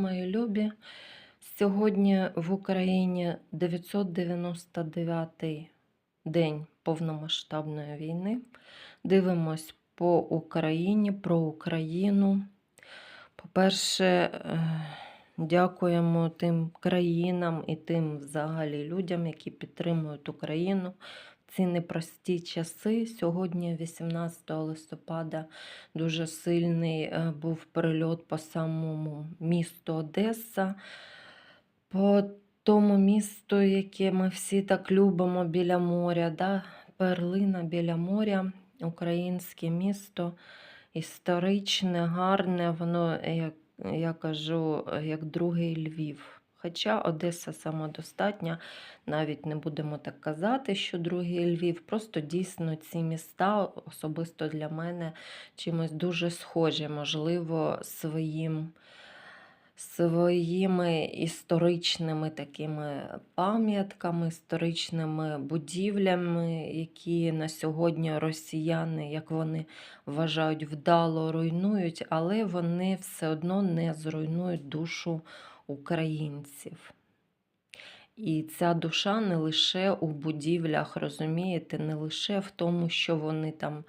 мої любі. Сьогодні в Україні 999-й день повномасштабної війни. Дивимось по Україні, про Україну. По-перше, е, дякуємо тим країнам і тим взагалі людям, які підтримують Україну ці непрості часи. Сьогодні, 18 листопада, дуже сильний е, був перельот по самому місту Одеса, по тому місту, яке ми всі так любимо біля моря, да? перлина біля моря, українське місто, історичне, гарне, воно, як я кажу, як другий Львів. Хоча Одеса самодостатня, навіть не будемо так казати, що другий Львів. Просто дійсно ці міста особисто для мене чимось дуже схожі, можливо, своїм, своїми історичними такими пам'ятками, історичними будівлями, які на сьогодні росіяни, як вони вважають, вдало руйнують, але вони все одно не зруйнують душу українців. І ця душа не лише у будівлях, розумієте, не лише в тому, що вони там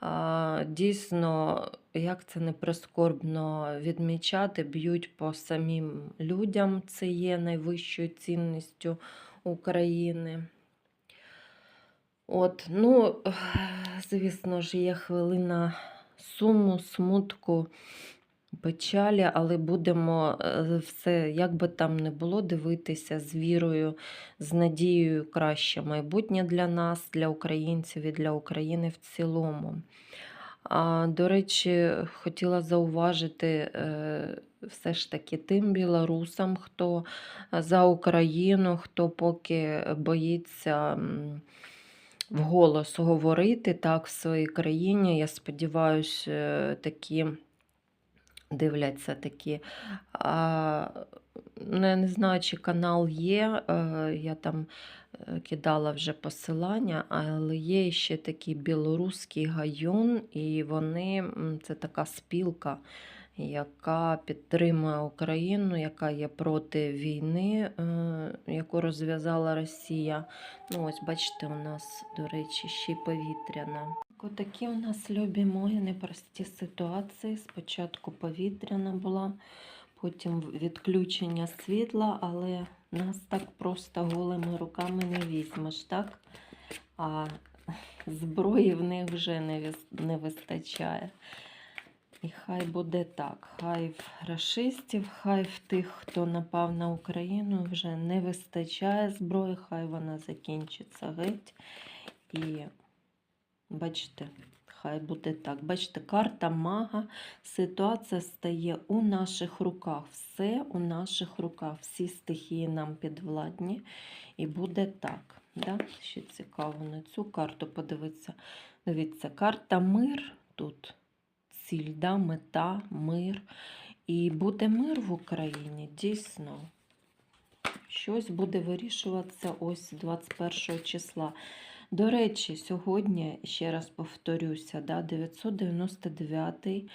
а, дійсно, як це не прискорбно відмічати, б'ють по самим людям. Це є найвищою цінністю України. От, ну, звісно ж, є хвилина суму, смутку печалі, але будемо е, все, як би там не було, дивитися з вірою, з надією краще майбутнє для нас, для українців і для України в цілому. А, До речі, хотіла зауважити е, все ж таки тим білорусам, хто за Україну, хто поки боїться вголос говорити так в своїй країні. Я сподіваюся, е, такі дивляться такі. А, ну, Я не знаю, чи канал є. е, Я там е, кидала вже посилання, але є ще такий білоруський гайон, і вони це така спілка. Яка підтримує Україну, яка є проти війни, е, яку розв'язала Росія. Ну, ось, бачите, у нас, до речі, ще й повітряна. Такі у нас любі мої непрості ситуації. Спочатку повітряна була, потім відключення світла, але нас так просто голими руками не візьмеш, так? А зброї в них вже не, не вистачає. І хай буде так. Хай в расистів, хай в тих, хто напав на Україну, вже не вистачає зброї, хай вона закінчиться геть. І Бачите, хай буде так. Бачите, карта мага, ситуація стає у наших руках. Все у наших руках. Всі стихії нам підвладні. І буде так. Да? Ще цікаво на цю карту подивитися. Дивіться, карта мир тут. Ціль, да? мета, мир. І буде мир в Україні, дійсно. Щось буде вирішуватися ось 21 числа. До речі, сьогодні, ще раз повторюся, да, 999-й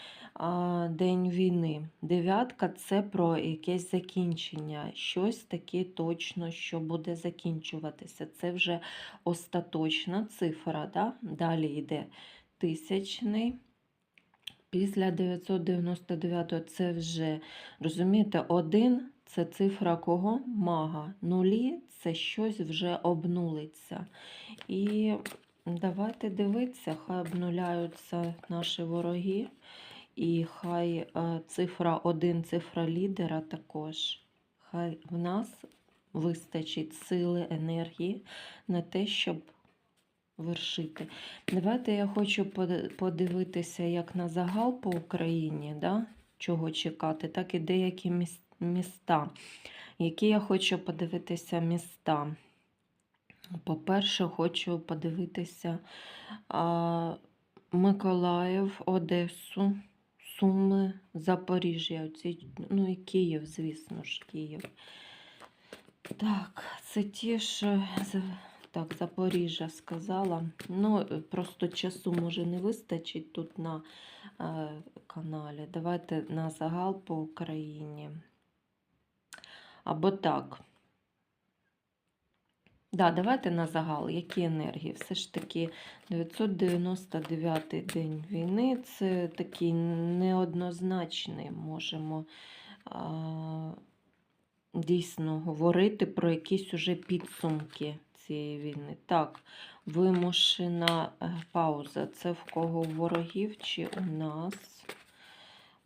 день війни. Дев'ятка це про якесь закінчення, щось таке точно, що буде закінчуватися. Це вже остаточна цифра. Да? Далі йде тисячний. Після 999 це вже, розумієте, один це цифра кого? Мага. Нулі це щось вже обнулиться. І давайте дивитися, хай обнуляються наші вороги. І хай е, цифра 1, цифра лідера також. Хай в нас вистачить сили, енергії на те, щоб вершити. Давайте я хочу подивитися, як на загал по Україні, да? чого чекати, так і деякі міста. Які я хочу подивитися міста. По-перше, хочу подивитися а, Миколаїв, Одесу, Суми, Запоріжжя. Оці, ну і Київ, звісно ж, Київ. Так, це ті ж, так, Запоріжжя сказала. Ну, просто часу може не вистачить тут на е, каналі. Давайте на загал по Україні. Або так. Да, давайте на загал, які енергії. Все ж таки 999 день війни це такий неоднозначний, можемо а, дійсно говорити про якісь уже підсумки цієї війни. Так, вимушена е, пауза. Це в кого ворогів чи у нас?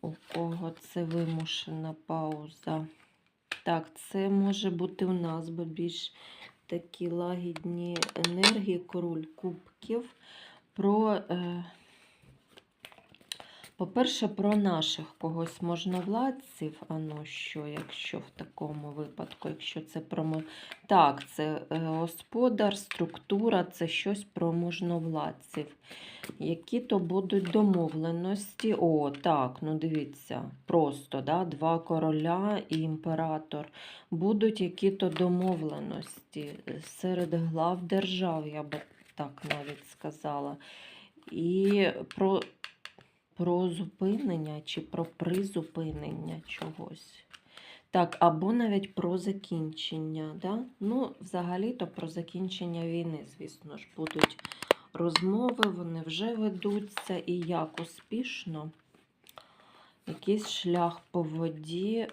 У кого це вимушена пауза? Так, це може бути у нас, бо більш такі лагідні енергії, король кубків. Про, е, по-перше, про наших когось можновладців. А ну що, якщо в такому випадку, якщо це про так, це е, господар, структура, це щось про можновладців. Які то будуть домовленості? О, так, ну дивіться, просто да, два короля і імператор. Будуть які-то домовленості серед глав держав, я би так навіть сказала. І про, про зупинення чи про призупинення чогось. Так, або навіть про закінчення. Да? Ну, взагалі-то про закінчення війни, звісно ж, будуть розмови, вони вже ведуться і як успішно. Якийсь шлях по воді.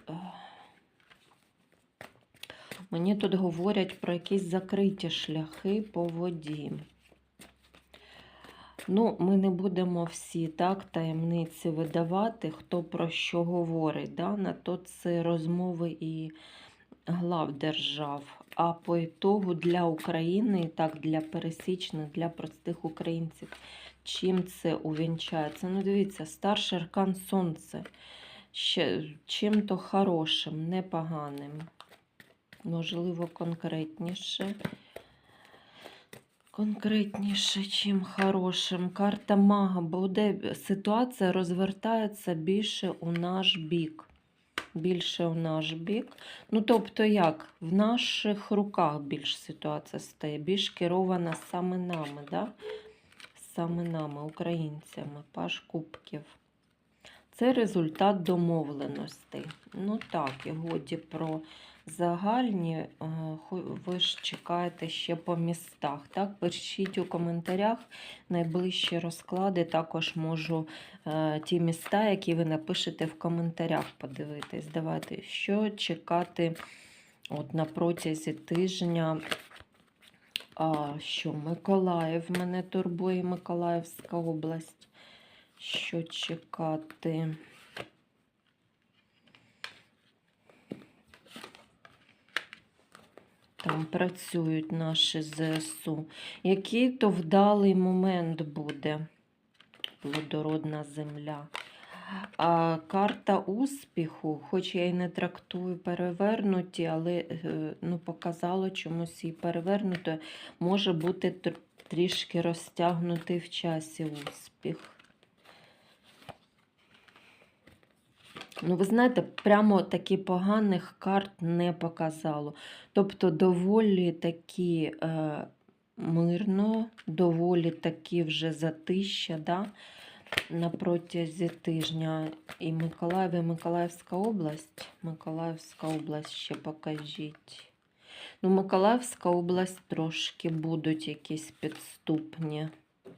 Мені тут говорять про якісь закриті шляхи по воді. Ну, ми не будемо всі так таємниці видавати, хто про що говорить. Да? На то це розмови і глав держав. А по ітогу для України, і так для пересічних, для простих українців, чим це увінчається? Ну, дивіться, старший аркан сонце. Ще чим-то хорошим, непоганим. Можливо, конкретніше. Конкретніше, чим хорошим. Карта мага буде ситуація розвертається більше у наш бік. Більше у наш бік. Ну, тобто, як? В наших руках більш ситуація стає, більш керована саме нами, да? саме нами, українцями, паш кубків. Це результат домовленостей. Ну так, і годі про загальні, е, ви ж чекаєте ще по містах. Так, пишіть у коментарях найближчі розклади. Також можу е, ті міста, які ви напишете в коментарях, подивитись. Давайте, що чекати от на протязі тижня. А, що Миколаїв мене турбує, Миколаївська область. Що чекати? Там працюють наші ЗСУ. Який то вдалий момент буде плодородна земля. А карта успіху, хоч я і не трактую перевернуті, але е, ну, показало чомусь і перевернуто, може бути трішки розтягнутий в часі успіх. Ну, ви знаєте, прямо таки поганих карт не показало. Тобто доволі такі е, мирно, доволі такі вже затища, да? на протязі тижня. І Миколаїв, і Миколаївська область. Миколаївська область ще покажіть. Ну, Миколаївська область трошки будуть якісь підступні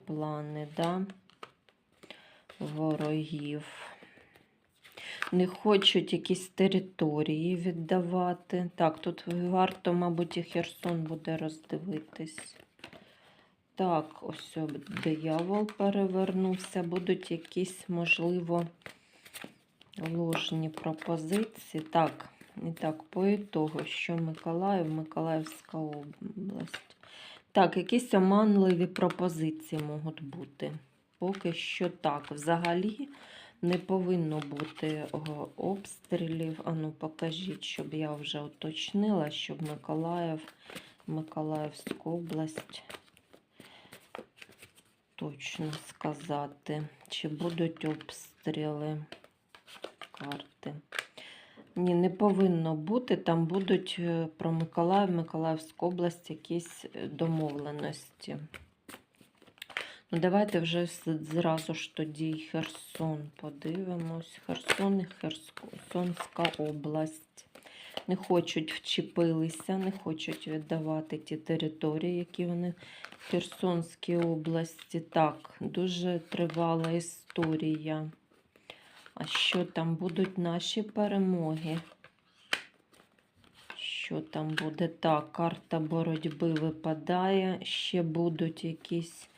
плани, да? ворогів. Не хочуть якісь території віддавати. Так, тут варто, мабуть, і Херсон буде роздивитись. Так, ось диявол перевернувся. Будуть якісь, можливо, ложні пропозиції. Так, і так, по ітогу, що Миколаїв, Миколаївська область. Так, якісь оманливі пропозиції можуть бути. Поки що так. Взагалі не повинно бути обстрілів. Ану, покажіть, щоб я вже уточнила, щоб Миколаїв, Миколаївську область точно сказати, чи будуть обстріли карти. Ні, не повинно бути. Там будуть е, про Миколаїв, Миколаївську область якісь е, домовленості. Ну, давайте вже зразу ж тоді Херсон подивимось. Херсон і Херсонська область. не хочуть вчепилися, не хочуть віддавати ті території, які вони в Херсонській області. Так, дуже тривала історія. А що там будуть наші перемоги? Що там буде? Так, карта боротьби випадає. Ще будуть якісь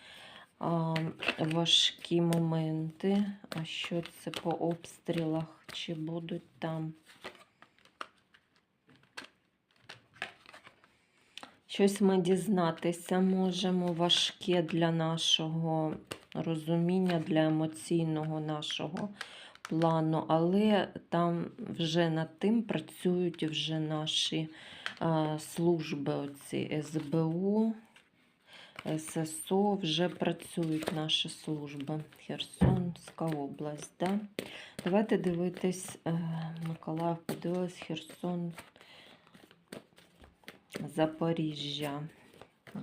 а, важкі моменти. А що це по обстрілах? Чи будуть там? Щось ми дізнатися можемо важке для нашого розуміння, для емоційного нашого плану, але там вже над тим працюють вже наші а, служби, оці СБУ, ССО, вже працюють наші служби. Херсонська область. Да? Давайте дивитись, е, Миколаїв подивилась, Херсон, Запоріжжя.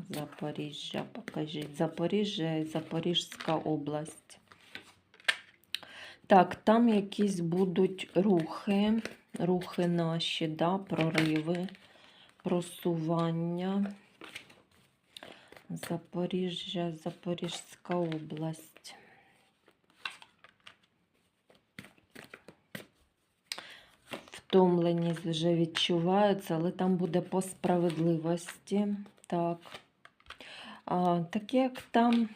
Запоріжжя, покажіть. Запоріжжя і Запорізька область. Так, там якісь будуть рухи, рухи наші, да, прориви, просування. Запоріжжя, Запорізька область. Втомленість вже відчувається, але там буде по справедливості. Так. А, так як там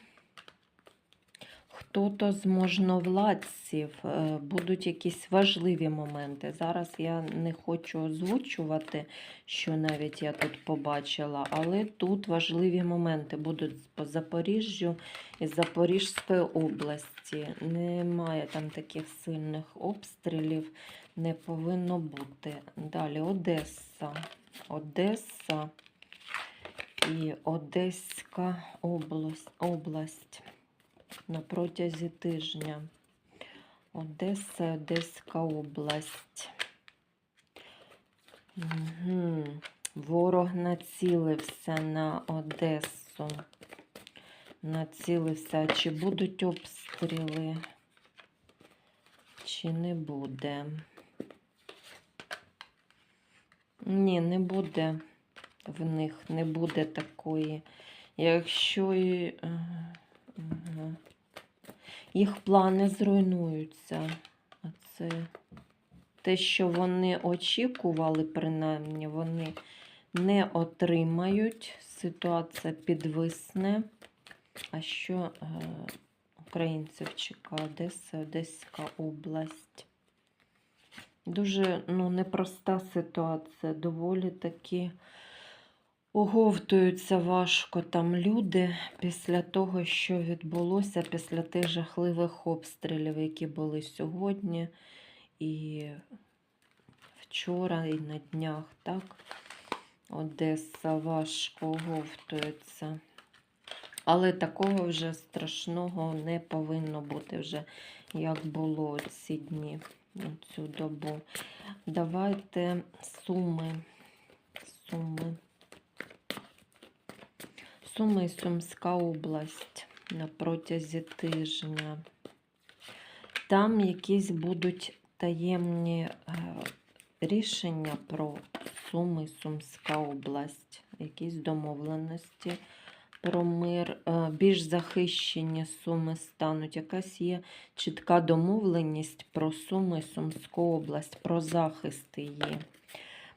хто-то з можновладців, е, будуть якісь важливі моменти. Зараз я не хочу озвучувати, що навіть я тут побачила, але тут важливі моменти будуть по Запоріжжю і Запорізької області. Немає там таких сильних обстрілів, не повинно бути. Далі Одеса. Одеса і Одеська область. область на протязі тижня. Одеса, Одеська область. Угу. Ворог націлився на Одесу. Націлився. Чи будуть обстріли? Чи не буде? Ні, не буде в них, не буде такої. Якщо і. Ага. Їх плани зруйнуються. А це те, що вони очікували, принаймні, вони не отримають. Ситуація підвисне. А що е, українців чекає? Одеса, Одеська область. Дуже ну, непроста ситуація, доволі таки. Оговтуються важко там люди після того, що відбулося після тих жахливих обстрілів, які були сьогодні і вчора, і на днях, так? Одеса важко оговтується. Але такого вже страшного не повинно бути вже, як було ці дні, цю добу. Давайте суми. Суми. Суми і Сумська область на протязі тижня. Там якісь будуть таємні е, рішення про Суми Сумська область, якісь домовленості про мир, е, більш захищені суми стануть. Якась є чітка домовленість про Суми Сумську область, про захист її,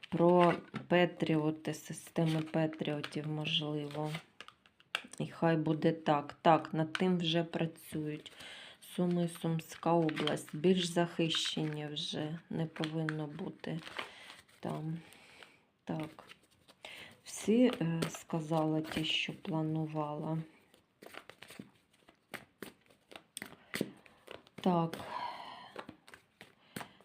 про Петріоти, системи Петріотів, можливо. І хай буде так. Так, над тим вже працюють. Суми, Сумська область. Більш захищені вже не повинно бути там. Так. Всі е, сказала ті, що планувала. Так.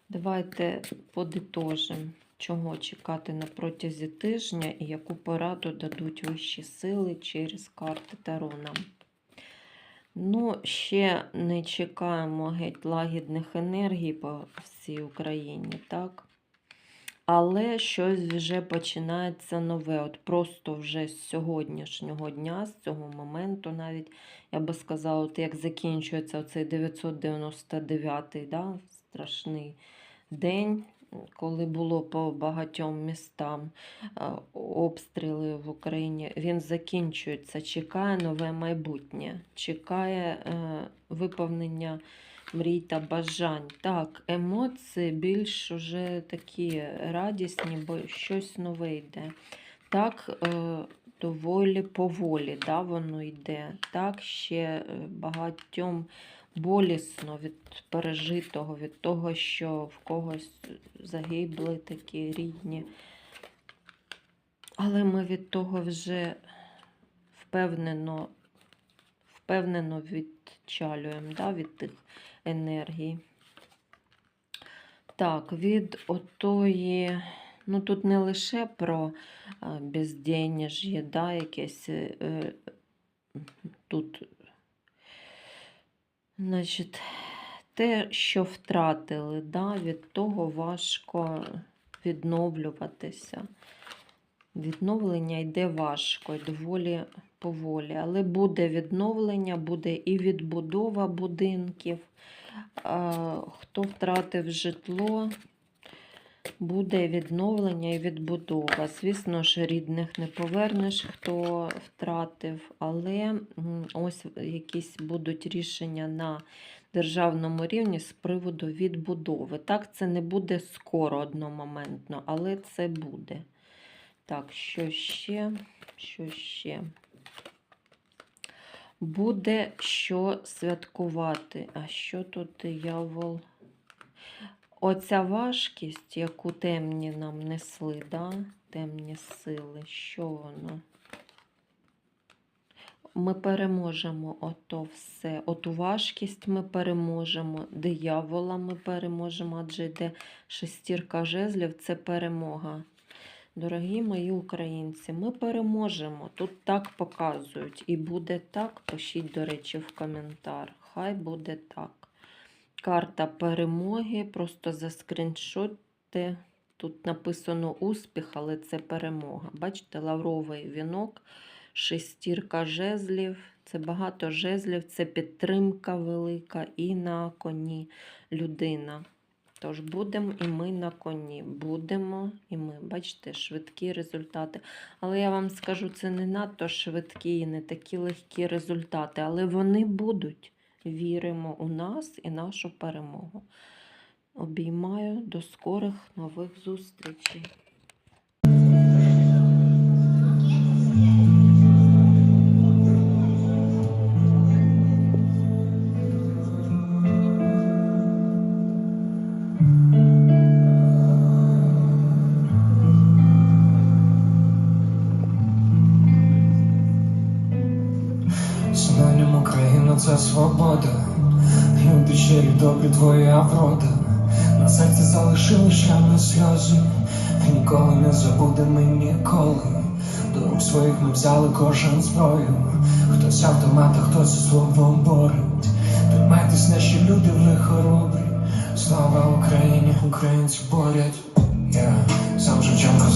Давайте подитожимо чого чекати на протязі тижня і яку пораду дадуть вищі сили через карти Таро нам. Ну, ще не чекаємо геть лагідних енергій по всій Україні, так? Але щось вже починається нове. От просто вже з сьогоднішнього дня, з цього моменту, навіть, я би сказала, от як закінчується цей 999-й да, страшний день коли було по багатьом містам обстріли в Україні, він закінчується, чекає нове майбутнє, чекає е, виповнення мрій та бажань. Так, емоції більш уже такі радісні, бо щось нове йде. Так, е, доволі поволі да, воно йде. Так, ще е, багатьом болісно від пережитого, від того, що в когось загибли такі рідні. Але ми від того вже впевнено, впевнено відчалюємо да, від тих енергій. Так, від отої, ну тут не лише про а, безденеж'я, да, якесь е, е, тут, значить, те, що втратили, да, від того важко відновлюватися. Відновлення йде важко, доволі поволі. Але буде відновлення, буде і відбудова будинків. Хто втратив житло, буде відновлення і відбудова. Звісно ж, рідних не повернеш, хто втратив, але ось якісь будуть рішення на державному рівні з приводу відбудови. Так, це не буде скоро одномоментно, але це буде. Так, що ще? Що ще? Буде що святкувати. А що тут диявол? Оця важкість, яку темні нам несли, да? темні сили, що воно? Ми переможемо ото все. Оту важкість ми переможемо, диявола ми переможемо, адже йде шестірка жезлів це перемога. Дорогі мої українці, ми переможемо. Тут так показують. І буде так. Пишіть, до речі, в коментар. Хай буде так. Карта перемоги. Просто заскріншотьте. Тут написано успіх, але це перемога. Бачите, лавровий вінок, шестірка жезлів. Це багато жезлів, це підтримка велика і на коні людина. Тож будемо і ми на коні. Будемо і ми. Бачите, швидкі результати. Але я вам скажу, це не надто швидкі і не такі легкі результати, але вони будуть. Віримо у нас і нашу перемогу. Обіймаю до скорих нових зустрічей. Твоя. На серці залишили ще на сльози. Ніколи не забудемо ніколи. До рук своїх ми взяли кожен зброю. Хтось автомат, хтось зі словом борить. Тримайтесь, наші люди ви хоробрі. Слава Україні, українці борять. Я сам Шевченко